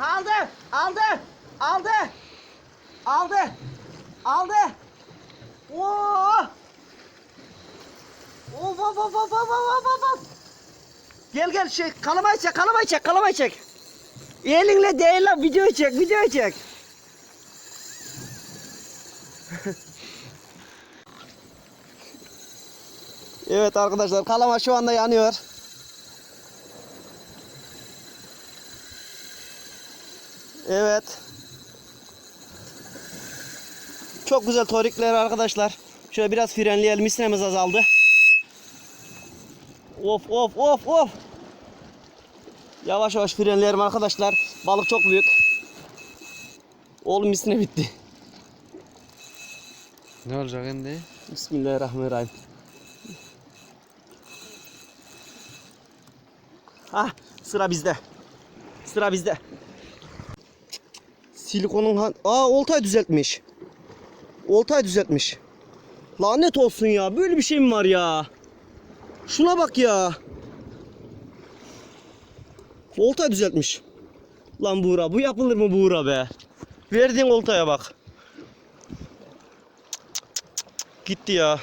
aldı, aldı, aldı, aldı, aldı. Oo! Of of of of of of of. Gel gel şey kalamayı çek, kalamayı çek, kalamayı çek. Elinle değil lan, videoyu çek, videoyu çek. evet arkadaşlar, kalama şu anda yanıyor. Evet. Çok güzel torikler arkadaşlar. Şöyle biraz frenleyelim. Misnemiz azaldı. Of of of of. Yavaş yavaş frenleyelim arkadaşlar. Balık çok büyük. Oğlum misine bitti. Ne olacak şimdi? Bismillahirrahmanirrahim. Ha sıra bizde. Sıra bizde. Silikonun Aa oltayı düzeltmiş. Oltayı düzeltmiş. Lanet olsun ya. Böyle bir şey mi var ya? Şuna bak ya. Oltayı düzeltmiş. Lan Buğra bu yapılır mı Buğra be? Verdiğin oltaya bak. Gitti ya.